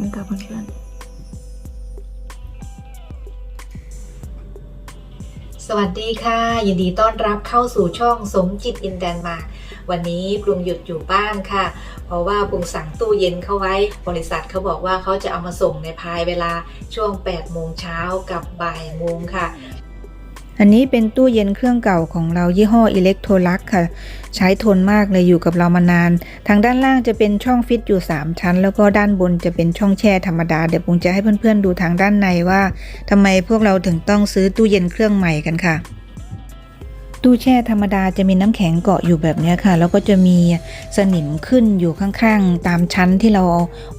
นี่ค่ะเพื่อนๆ สวัสดีค่ะ ยินดีต้อนรับเข้าสู่ช่องสมจิตอินแดนมาร์วันนี้ปรุงหยุดอยู่บ้านค่ะ เพราะว่าปรุงสั่งตู้เย็นเข้าไว้ บริษัทเขาบอกว่าเขาจะเอามาส่งในภายเวลาช่วง8โมงเช้ากับบ่ายโมงค่ะ อันนี้เป็นตู้เย็นเครื่องเก่าของเรายี่ห้ออิเล็กโทรลักค่ะ ใช้ทนมากเลยอยู่กับเรามานาน ทางด้านล่างจะเป็นช่องฟิตอยู่ 3 ชั้น แล้วก็ด้านบนจะเป็นช่องแช่ธรรมดา เดี๋ยวปุงจะให้เพื่อนๆดูทางด้านในว่าทำไมพวกเราถึงต้องซื้อตู้เย็นเครื่องใหม่กันค่ะ ตู้แช่ธรรมดาจะมีน้ำแข็งเกาะอยู่แบบนี้ค่ะ แล้วก็จะมีสนิมขึ้นอยู่ข้างๆ ตามชั้นที่เรา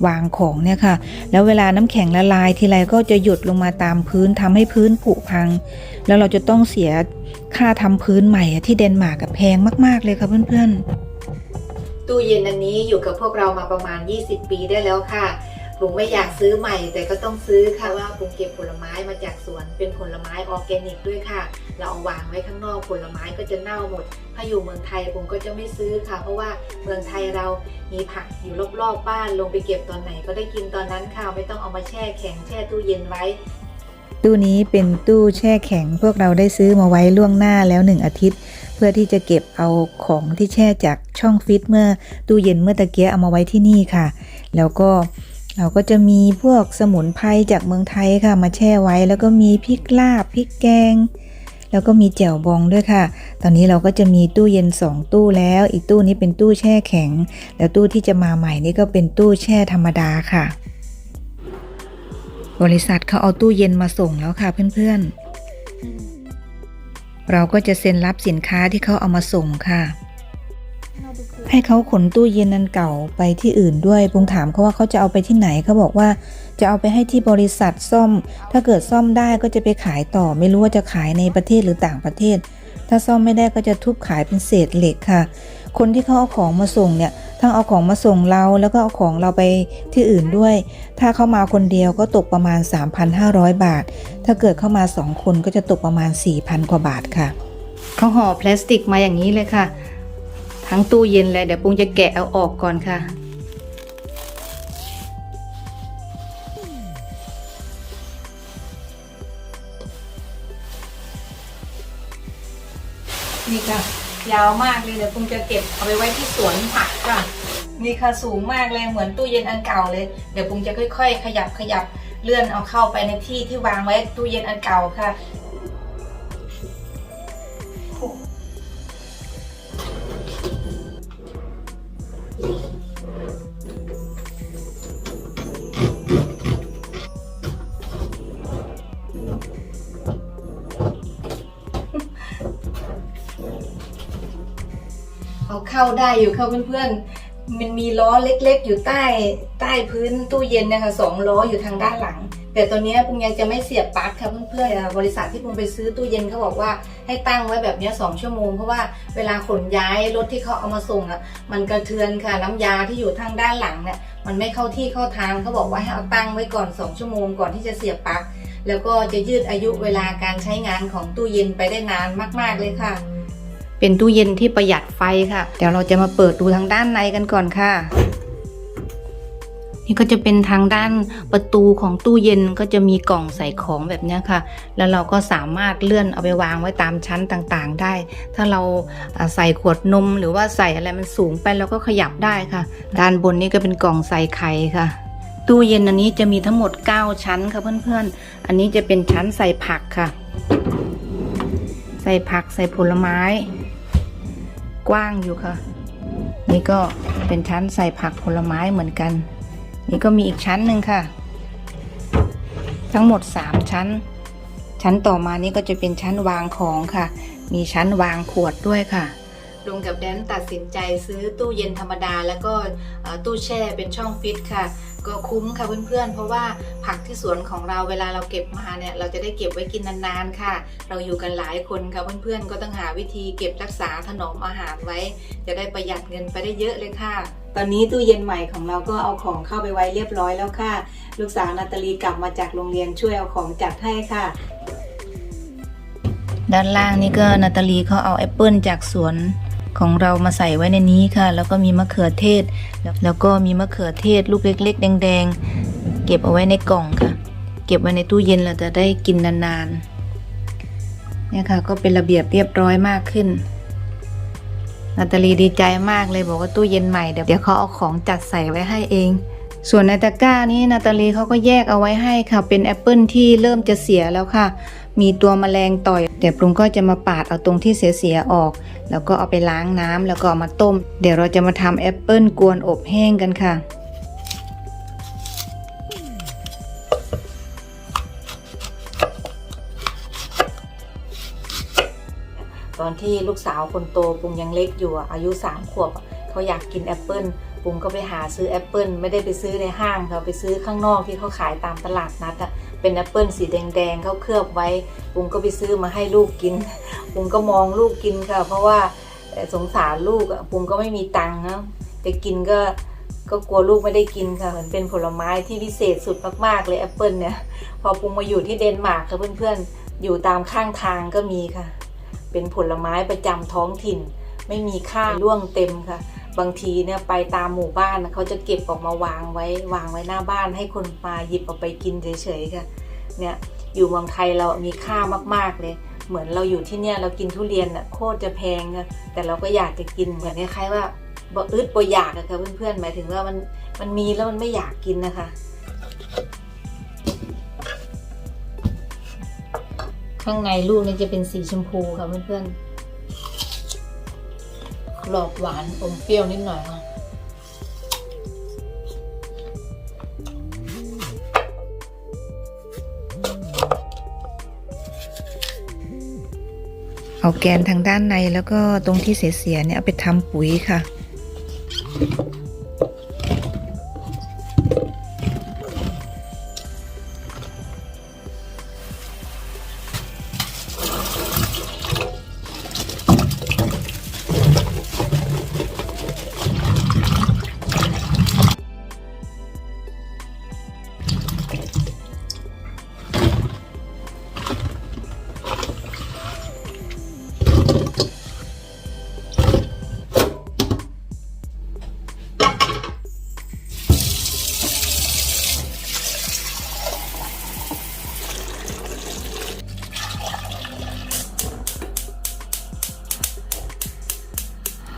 วางของเนี่ยค่ะ แล้วเวลาน้ำแข็งละลายทีไรก็จะหยดลงมาตามพื้นทำให้พื้นผุพัง แล้วเราจะต้องเสียค่าทำพื้นใหม่ที่เดนมาร์กกับแพงมาก ๆเลยค่ะเพื่อนๆ ตู้เย็นอันนี้อยู่กับพวกเรามาประมาณ 20 ปีได้แล้วค่ะ ปรุงไม่อยากซื้อใหม่ แต่ก็ต้องซื้อค่ะว่าปรุงเก็บผลไม้มาจากสวนเป็นผลไม้ออร์แกนิกด้วยค่ะ เราเอาวางไว้ข้างนอกผลไม้ก็จะเน่าหมด ถ้าอยู่เมืองไทยผมก็จะไม่ซื้อค่ะ เพราะว่าเมืองไทยเรามีผักอยู่รอบๆบ้าน ลงไปเก็บตอนไหนก็ได้กินตอนนั้นค่ะไม่ต้องเอามาแช่แข็งแช่ตู้เย็นไว้ตู้นี้เป็นตู้แช่แข็งพวกเราได้ซื้อมาไว้ล่วงหน้าแล้วหนึ่งอาทิตย์ เพื่อที่จะเก็บเอาของที่แช่จากช่องฟิตเมื่อตู้เย็นเมื่อตะเกียเอามาไว้ที่นี่ค่ะ แล้วก็ เราก็จะมีพวกสมุนไพรจากเมืองไทยค่ะ มาแช่ไว้ แล้วก็มีพริกลาบพริกแกง แล้วก็มีแจ่วบองด้วยค่ะ ตอนนี้เราก็จะมีตู้เย็นสองตู้แล้ว อีกตู้นี้เป็นตู้แช่แข็ง แล้วตู้ที่จะมาใหม่นี่ก็เป็นตู้แช่ธรรมดาค่ะ บริษัทเขาเอาตู้เย็นมาส่งแล้วค่ะเพื่อนๆ เราก็จะเซ็นรับสินค้าที่เขาเอามาส่งค่ะ ให้เขาขนตู้เย็นนันเก่าไปที่อื่นด้วยปุงถามเขาว่าเขาจะเอาไปที่ไหนเขาบอกว่าจะเอาไปให้ที่บริษัทซ่อม ถ้าเกิดซ่อมได้ก็จะไปขายต่อ ไม่รู้ว่าจะขายในประเทศหรือต่างประเทศ ถ้าซ่อมไม่ได้ก็จะทุบขายเป็นเศษเหล็กค่ะ คนที่เขาเอาของมาส่งเนี่ยทั้งเอาของมาส่งเราแล้วก็เอาของเราไปที่อื่นด้วย ถ้าเข้ามาคนเดียวก็ตกประมาณ 3,500 บาท ถ้าเกิดเข้ามา 2 คนก็จะตกประมาณ 4,000 กว่าบาทค่ะเขาห่อพลาสติกมาอย่างนี้เลยค่ะ ทั้งตู้เย็นเลยเดี๋ยวปุงจะแกะเอาออกก่อนค่ะ นี่ค่ะ ยาวมากเลยเดี๋ยวปุงจะเก็บเอาไปไว้ที่สวนผักค่ะนี่ค่ะสูงมากเลยเหมือนตู้เย็นอันเก่าเลย เดี๋ยวปุงจะค่อย ๆ ขยับขยับเลื่อนเอาเข้าไปในที่ที่วางไว้ตู้เย็นอันเก่าค่ะ เข้าได้อยู่เข้าเพื่อนๆ มันมีล้อเล็กๆ อยู่ใต้ใต้พื้นตู้เย็นนะคะสองล้ออยู่ทางด้านหลัง แต่ตัวนี้ปุงยังจะไม่เสียบปลั๊กค่ะเพื่อนๆบริษัทที่ปุงไปซื้อตู้เย็นเขาบอกว่าให้ตั้งไว้แบบนี้สองชั่วโมง เพราะว่าเวลาขนย้ายรถที่เขาเอามาส่งอะมันกระเทือนค่ะน้ำยาที่อยู่ทางด้านหลังเนี่ยมันไม่เข้าที่เข้าทางเขาบอกว่าให้เอาตั้งไว้ก่อนสองชั่วโมงก่อนที่จะเสียบปลั๊กแล้วก็จะยืดอายุเวลาการใช้งานของตู้เย็นไปได้นานมาก ๆเลยค่ะ เป็นตู้เย็นที่ประหยัดไฟค่ะ เดี๋ยวเราจะมาเปิดดูทางด้านในกันก่อนค่ะ นี่ก็จะเป็นทางด้านประตูของตู้เย็นก็จะมีกล่องใส่ของแบบนี้ค่ะ แล้วเราก็สามารถเลื่อนเอาไปวางไว้ตามชั้นต่างๆได้ ถ้าเราอ่าใส่ขวดนมหรือว่าใส่อะไรมันสูงไปเราก็ขยับได้ค่ะ ด้านบนนี่ก็เป็นกล่องใส่ไข่ค่ะตู้เย็นอันนี้จะมีทั้งหมด 9 ชั้นค่ะเพื่อนๆ อันนี้จะเป็นชั้นใส่ผักค่ะ ใส่ผักใส่ผลไม้ กว้างอยู่ค่ะ นี่ก็เป็นชั้นใส่ผักผลไม้เหมือนกัน นี่ก็มีอีกชั้นหนึ่งค่ะ ทั้งหมด 3 ชั้น ชั้นต่อมานี่ก็จะเป็นชั้นวางของค่ะ มีชั้นวางขวดด้วยค่ะ ลุงกับแดนตัดสินใจซื้อตู้เย็นธรรมดา แล้วก็เอ่อตู้แช่เป็นช่องฟิตค่ะ ก็คุ้มค่ะเพื่อนๆ เพราะว่าผักที่สวนของเราเวลาเราเก็บมาเนี่ยเราจะได้เก็บไว้กินนานๆค่ะ เราอยู่กันหลายคนค่ะเพื่อนๆ ก็ต้องหาวิธีเก็บรักษาถนอมอาหารไว้ จะได้ประหยัดเงินไปได้เยอะเลยค่ะตอนนี้ตู้เย็นใหม่ของเราก็เอาของเข้าไปไว้เรียบร้อยแล้วค่ะ ลูกสาวนาตาลีกลับมาจากโรงเรียนช่วยเอาของจัดให้ค่ะ ด้านล่างนี่ก็นาตาลีเขาเอาแอปเปิลจากสวน ของเรามาใส่ไว้ในนี้ค่ะ แล้วก็มีมะเขือเทศ แล้วก็มีมะเขือเทศ ลูกเล็ก ๆ แดง ๆ เก็บเอาไว้ในกล่องค่ะ เก็บไว้ในตู้เย็นเราจะได้กินนานๆเนี่ยค่ะ ก็เป็นระเบียบเรียบร้อยมากขึ้นนาตาลีดีใจมากเลยบอกว่าตู้เย็นใหม่เดี๋ยวเดี๋ยวเขาเอาของจัดใส่ไว้ให้เอง ส่วนในตะกร้านี้นาตาลีเขาก็แยกเอาไว้ให้ค่ะ เป็นแอปเปิลที่เริ่มจะเสียแล้วค่ะ มีตัวแมลงต่อย เดี๋ยวปรุงก็จะมาปาดเอาตรงที่เสียๆออก แล้วก็เอาไปล้างน้ำแล้วก็เอามาต้ม เดี๋ยวเราจะมาทำแอปเปิลกวนอบแห้งกันค่ะตอนที่ลูกสาวคนโตปุงยังเล็กอยู่อายุสามขวบเขาอยากกินแอปเปิลปุงก็ไปหาซื้อแอปเปิลไม่ได้ไปซื้อในห้างค่ะไปซื้อข้างนอกที่เขาขายตามตลาดนัดอะ เป็นแอปเปิลสีแดงๆเขาเคลือบไว้ปุ้งก็ไปซื้อมาให้ลูกกินปุ้งก็มองลูกกินค่ะ เพราะว่าสงสารลูกอะปุงก็ไม่มีตังค์นะจะกินก็ก็กลัวลูกไม่ได้กินค่ะเหมันเป็นผลไม้ที่พิเศษสุดมากๆเลยแอปเปิลเนี่ย พอปุงมาอยู่ที่เดนมาร์กค่ะเพื่อนๆ อยู่ตามข้างทางก็มีค่ะ เป็นผลไม้ประจำท้องถิ่น ไม่มีค่าร่วงเต็มค่ะ บางทีเนี่ยไปตามหมู่บ้านเขาจะเก็บออกมาวางไว้ วางไว้หน้าบ้าน ให้คนมาหยิบเอาไปกินเฉยๆค่ะเนี่ยอยู่เมืองไทยเรามีค่ามากๆเลย เหมือนเราอยู่ที่เนี่ยเรากินทุเรียนอะโคตรจะแพงค่ะแต่เราก็อยากจะกินเหมือนคล้ายๆว่าบ่อึดบ่อยากอะค่ะเพื่อนๆหมายถึงว่ามันมันมีแล้วมันไม่อยากกินนะคะ ข้างในลูกนี่จะเป็นสีชมพูค่ะเพื่อนๆ รอบหวานอมเปรี้ยวนิดหน่อยค่ะเอาแกนทางด้านในแล้วก็ตรงที่เสียๆเนี่ยเอาไปทำปุ๋ยค่ะ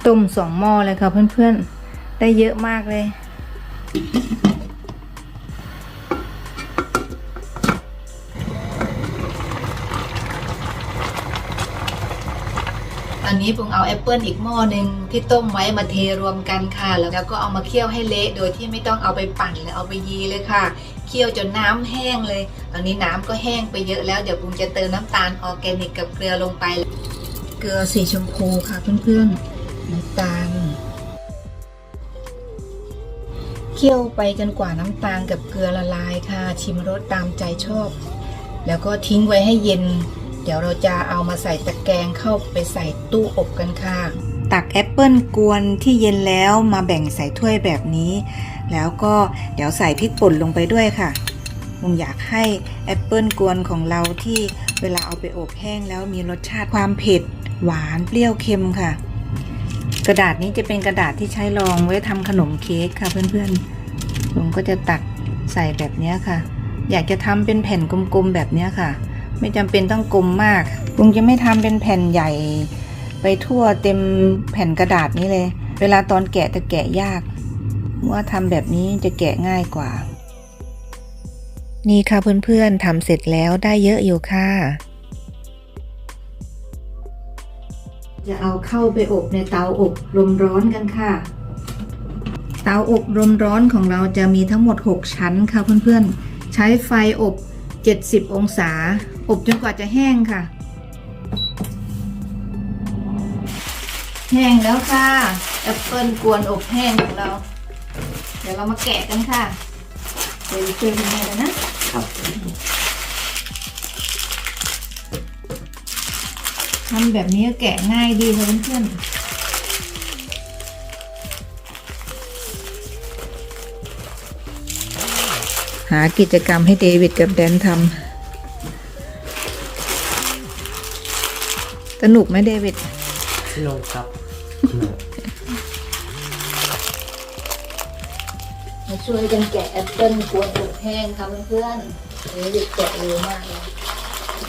ต้มสองหม้อเลยค่ะเพื่อนๆ ได้เยอะมากเลย ตอนนี้ปุงเอาแอปเปิลอีกหม้อหนึ่งที่ต้มไว้มาเทรวมกันค่ะ แล้วก็เอามาเคี่ยวให้เละโดยที่ไม่ต้องเอาไปปั่นหรือเอาไปยีเลยค่ะ เคี่ยวจนน้ำแห้งเลย ตอนนี้น้ำก็แห้งไปเยอะแล้วเดี๋ยวปุงจะเติมน้ำตาลออร์แกนิกกับเกลือลงไป เกลือสีชมพูค่ะเพื่อนๆ น้ำตาล เคี่ยวไปจนกว่าน้ำตาลกับเกลือละลายค่ะ ชิมรสตามใจชอบ แล้วก็ทิ้งไว้ให้เย็น เดี๋ยวเราจะเอามาใส่ตะแกรงเข้าไปใส่ตู้อบกันค่ะ ตักแอปเปิลกวนที่เย็นแล้วมาแบ่งใส่ถ้วยแบบนี้ แล้วก็เดี๋ยวใส่พริกป่นลงไปด้วยค่ะมุงอยากให้แอปเปิลกวนของเราที่เวลาเอาไปอบแห้งแล้วมีรสชาติความเผ็ด หวานเปรี้ยวเค็มค่ะ กระดาษนี้จะเป็นกระดาษที่ใช้รองไว้ทำขนมเค้กค่ะเพื่อนๆลุงก็จะตักใส่แบบนี้ค่ะ อยากจะทำเป็นแผ่นกลมๆแบบนี้ค่ะ ไม่จำเป็นต้องกลมมากลุงจะไม่ทำเป็นแผ่นใหญ่ ไปทั่วเต็มแผ่นกระดาษนี้เลย เวลาตอนแกะจะแกะยากว่าทำแบบนี้จะแกะง่ายกว่า นี่ค่ะเพื่อนๆทำเสร็จแล้วได้เยอะอยู่ค่ะ จะเอาเข้าไปอบในเตาอบลมร้อนกันค่ะ เตาอบลมร้อนของเราจะมีทั้งหมด 6 ชั้นค่ะเพื่อนๆ ใช้ไฟอบ 70 องศา อบจนกว่าจะแห้งค่ะ แห้งแล้วค่ะแอปเปิลกวนอบแห้งของเรา เดี๋ยวเรามาแกะกันค่ะเดี๋ยวช่วยคุณแม่เลยนะ ทำแบบนี้ก็แกะง่ายดีค่ะเพื่อนๆหากิจกรรมให้เดวิดกับแดนทำสนุกไหมเดวิดสนุกครับมาช่วยกันแกะแอปเปิ้ลกวนอบแห้งค่ะเพื่อนๆอันนี้เด็กแกะเร็วมากเลย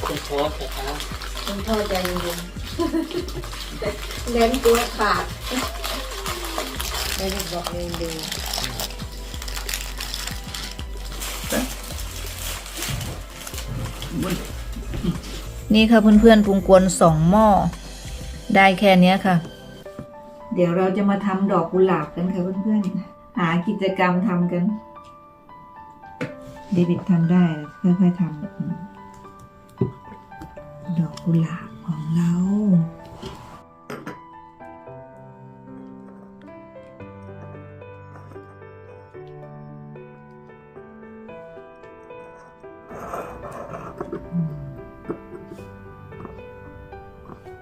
คุณโทษนะครับ คุณพ่อใจเย็นๆเล่นกลัวขาดไม่ได้บอกเองดีนี่ค่ะเพื่อนๆปรุงกวนสองหม้อ ได้แค่เนี้ยค่ะ เดี๋ยวเราจะมาทำดอกกุหลาบกันค่ะเพื่อนๆ หากิจกรรมทำกัน เดวิดทำได้ค่อยๆทำดอ กกุหลาบของเรา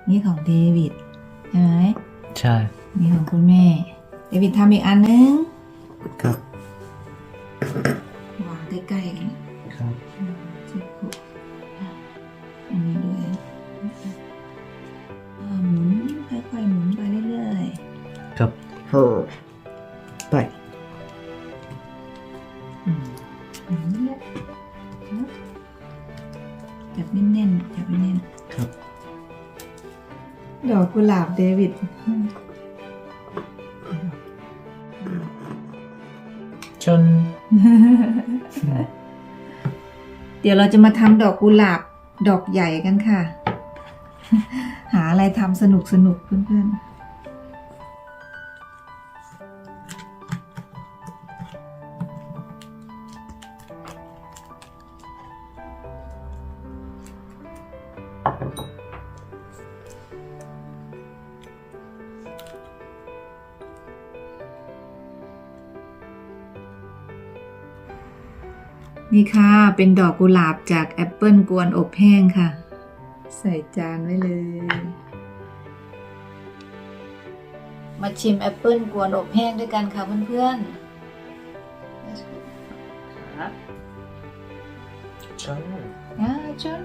นี่ของเดวิด ใช่ไหมใช่ นี่ของคุณแม่ เดวิดทำอีกอันนึง ครับๆโหไปอืมอย่างนี้แหละครับจับแน่นๆจับแน่นครับๆดอกกุหลาบเดวิด ชน เดี๋ยวเราจะมาทำดอกกุหลาบดอกใหญ่กันค่ะ หาอะไรทำสนุกสนุกๆเพื่อนๆ นี่ค่ะ เป็นดอกกุหลาบจากแอปเปิลกวนอบแห้งค่ะ ใส่จานไว้เลย มาชิมแอปเปิลกวนอบแห้งด้วยกันค่ะเพื่อนชนๆอ่าชน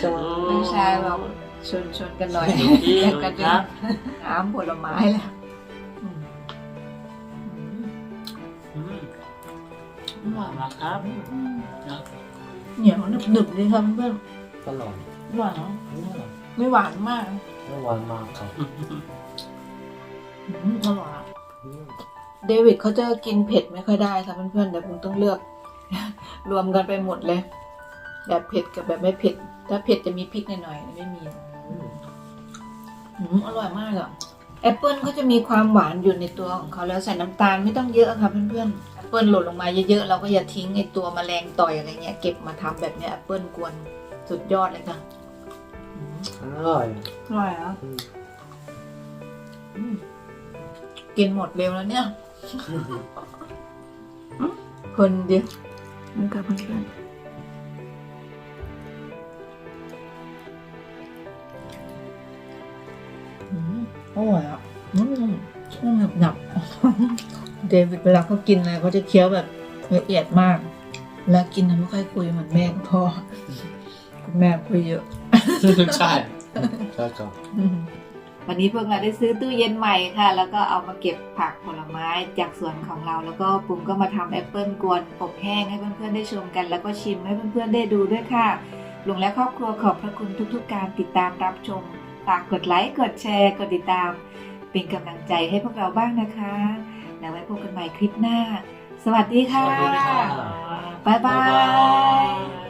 ชนน้องชายบอกชนชนกันหน่อยดูที่อยากดูกันครับน้ำผลไม้แหละ มหวานมากครับนะเหนียวหนึบๆเลยค่ะเพื่อนอร่อยๆหวานเนอะอืมไม่หวานมากหวานมากครับอืมอร่อยอะอืมเดวิดเขาจะกินเผ็ดไม่ค่อยได้ค่ะเพื่อนๆเดี๋ยวผมต้องเลือก รวมกันไปหมดเลย แบบเผ็ดกับแบบไม่เผ็ด ถ้าเผ็ดจะมีพริกหน่อยๆไม่มี อืมอืมอร่อยมากอะแอปเปิลก็จะมีความหวานอยู่ในตัวของเขาแล้วใส่น้ำตาลไม่ต้องเยอะค่ะเพื่อนๆแอ ปเปิลหล่นลงมาเยอะๆ เราก็อย่าทิ้งไอตัวแมลงต่อยอะไรเงี้ยเก็บมาทำแบบเนี้ยแอปเปิลกวนสุดยอดเลยค่ะอืมอร่อยอร่อยอะอืมอืมกินหมดเร็วแล้วเนี่ยคนเดียวนี่ค่ะเพื่อนๆอืมอร่อยอะ ดวิดเวลาเขากินอะไรเขาจะเคี้ยวแบบละเอียดมาก แล้วกินนะไม่ค่อยคุยเหมือนแม่กับพ่อคุณแม่คุยเยอะใช่ใช่ครับวันนี้พวกเราได้ซื้อตู้เย็นใหม่ค่ะ แล้วก็เอามาเก็บผักผลไม้จากสวนของเรา แล้วก็ปุ้มก็มาทำแอปเปิลกวนอบแห้งให้เพื่อนๆได้ชมกัน แล้วก็ชิมให้เพื่อนๆได้ดูด้วยค่ะลุงและครอบครัวขอบพระคุณทุกๆ การติดตามรับชม ฝากกดไลค์ กดแชร์ กดติดตาม เป็นกำลังใจให้พวกเราบ้างนะคะ แล้วไว้พบกันใหม่คลิปหน้า สวัสดีค่ะ บ๊ายบาย